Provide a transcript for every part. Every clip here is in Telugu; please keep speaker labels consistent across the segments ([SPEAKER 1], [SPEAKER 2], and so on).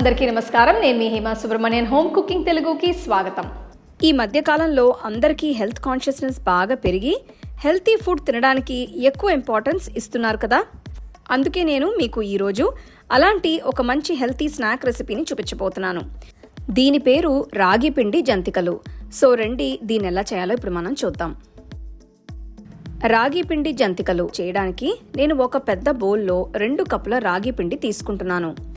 [SPEAKER 1] అందరికీ నమస్కారం. నేను మీ హేమా సుబ్రహ్మణ్యన్. హోమ్ కుకింగ్ తెలుగుకి స్వాగతం.
[SPEAKER 2] ఈ మధ్యకాలంలో అందరికీ హెల్త్ కాన్షియస్నెస్ బాగా పెరిగి హెల్తీ ఫుడ్ తినడానికి ఎక్కువ ఇంపార్టెన్స్ ఇస్తున్నారు కదా? అందుకే నేను మీకు ఈరోజు అలాంటి ఒక మంచి హెల్తీ స్నాక్ రెసిపీని చూపించబోతున్నాను. దీని పేరు రాగి పిండి జంతికలు. సో రండి దీన్ని ఎలా చేయాలో ఇప్పుడు మనం చూద్దాం. రాగి పిండి జంతికలు చేయడానికి నేను ఒక పెద్ద బౌల్లో రెండు కప్పుల రాగి పిండి తీసుకుంటున్నాను.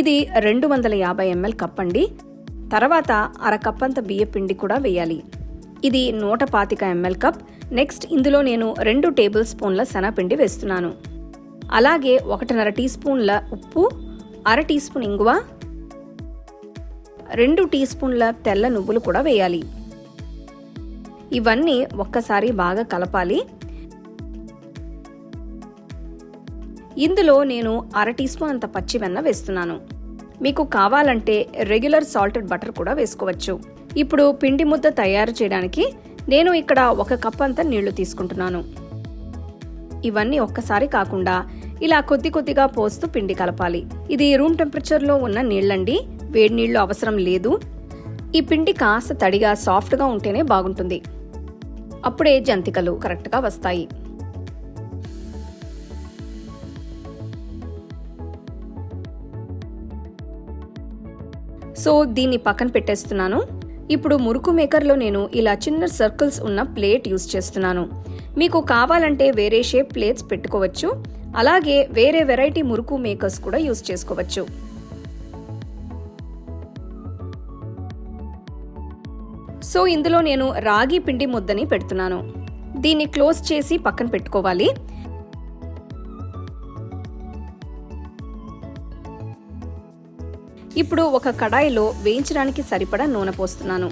[SPEAKER 2] ఇది రెండు వందల యాభై ఎంఎల్ కప్ అండి తర్వాత అర అంత బియ్య పిండి కూడా వేయాలి. ఇది నూట పాతిక ఎంఎల్ కప్. నెక్స్ట్ ఇందులో నేను రెండు టేబుల్ స్పూన్ల శనగపిండి వేస్తున్నాను. అలాగే ఒకటిన్నర టీ స్పూన్ల ఉప్పు అర టీ స్పూన్ ఇంగువ రెండు టీ స్పూన్ల తెల్ల నువ్వులు కూడా వేయాలి. ఇవన్నీ ఒక్కసారి బాగా కలపాలి. ఇందులో నేను అర టీ స్పూన్ అంత పచ్చి వెన్న వేస్తున్నాను. మీకు కావాలంటే రెగ్యులర్ సాల్టెడ్ బటర్ కూడా వేసుకోవచ్చు. ఇప్పుడు పిండి ముద్ద తయారు చేయడానికి నేను ఇక్కడ ఒక కప్ అంత నీళ్ళు తీసుకుంటున్నాను. ఇవన్నీ ఒక్కసారి కాకుండా ఇలా కొద్ది కొద్దిగా పోస్తూ పిండి కలపాలి. ఇది రూమ్ టెంపరేచర్లో ఉన్న నీళ్ళండి. వేడి నీళ్ళు అవసరం లేదు. ఈ పిండి కాస్త తడిగా సాఫ్ట్గా ఉంటేనే బాగుంటుంది. అప్పుడే జంతికలు కరెక్ట్గా వస్తాయి. సో దీన్ని పక్కన పెట్టేస్తున్నాను. ఇప్పుడు మురుకు మేకర్లో నేను ఇలా చిన్న సర్కిల్స్ ఉన్న ప్లేట్ యూస్ చేస్తున్నాను. మీకు కావాలంటే వేరే షేప్ ప్లేట్స్ పెట్టుకోవచ్చు. అలాగే వేరే వెరైటీ మురుకు మేకర్స్ కూడా యూస్ చేసుకోవచ్చు. సో ఇందులో నేను రాగి పిండి ముద్దని పెడుతున్నాను. దీన్ని క్లోజ్ చేసి పక్కన పెట్టుకోవాలి. ఇప్పుడు ఒక కడాయిలో వేయించడానికి సరిపడా నూనె పోస్తున్నాను.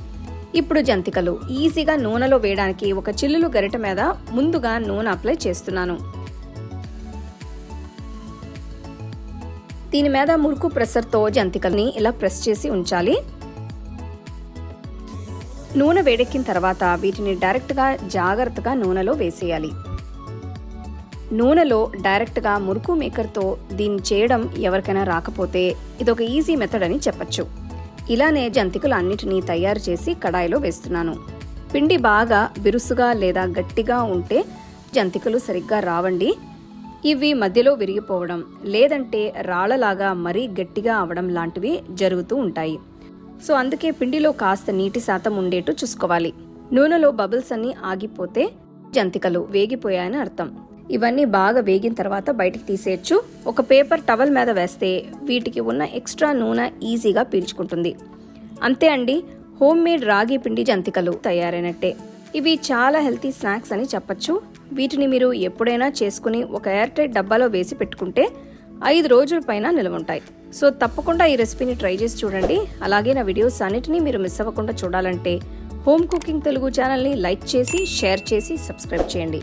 [SPEAKER 2] ఇప్పుడు జంతికలు. ఈజీగా నూనెలో వేయడానికి ఒక చిల్లులు గరిట మీద ముందుగా నూనె అప్లై చేస్తున్నాను. దీని మీద మురుకు ప్రెషర్తో జంతికల్ని ఇలా ప్రెస్ చేసి ఉంచాలి. నూనె వేడెక్కిన తర్వాత వీటిని డైరెక్ట్గా జాగ్రత్తగా నూనెలో వేసేయాలి. నూనెలో డైరెక్ట్గా మురుకు మేకర్తో దీన్ని చేయడం ఎవరికైనా రాకపోతే ఇదొక ఈజీ మెథడ్ అని చెప్పచ్చు. ఇలానే జంతికలు అన్నిటినీ తయారు చేసి కడాయిలో వేస్తున్నాను. పిండి బాగా బిరుసుగా లేదా గట్టిగా ఉంటే జంతికలు సరిగ్గా రావండి. ఇవి మధ్యలో విరిగిపోవడం లేదంటే రాళ్ళలాగా మరీ గట్టిగా అవడం లాంటివి జరుగుతూ ఉంటాయి. సో అందుకే పిండిలో కాస్త నీటి శాతం ఉండేట్టు చూసుకోవాలి. నూనెలో బబుల్స్ అన్ని ఆగిపోతే జంతికలు వేగిపోయాయని అర్థం. ఇవన్నీ బాగా వేగిన తర్వాత బయటికి తీసేయచ్చు. ఒక పేపర్ టవల్ మీద వేస్తే వీటికి ఉన్న ఎక్స్ట్రా నూనె ఈజీగా పీల్చుకుంటుంది. అంతే అండి హోమ్ మేడ్ రాగి పిండి జంతికలు తయారైనట్టే. ఇవి చాలా హెల్తీ స్నాక్స్ అని చెప్పచ్చు. వీటిని మీరు ఎప్పుడైనా చేసుకుని ఒక ఎయిర్ టైట్ డబ్బాలో వేసి పెట్టుకుంటే ఐదు రోజుల పైన నిల్వ ఉంటాయి సో తప్పకుండా ఈ రెసిపీని ట్రై చేసి చూడండి. అలాగే నా వీడియోస్ అన్నిటినీ మీరు మిస్ అవ్వకుండా చూడాలంటే హోమ్ కుకింగ్ తెలుగు ఛానల్ని లైక్ చేసి షేర్ చేసి సబ్స్క్రైబ్ చేయండి.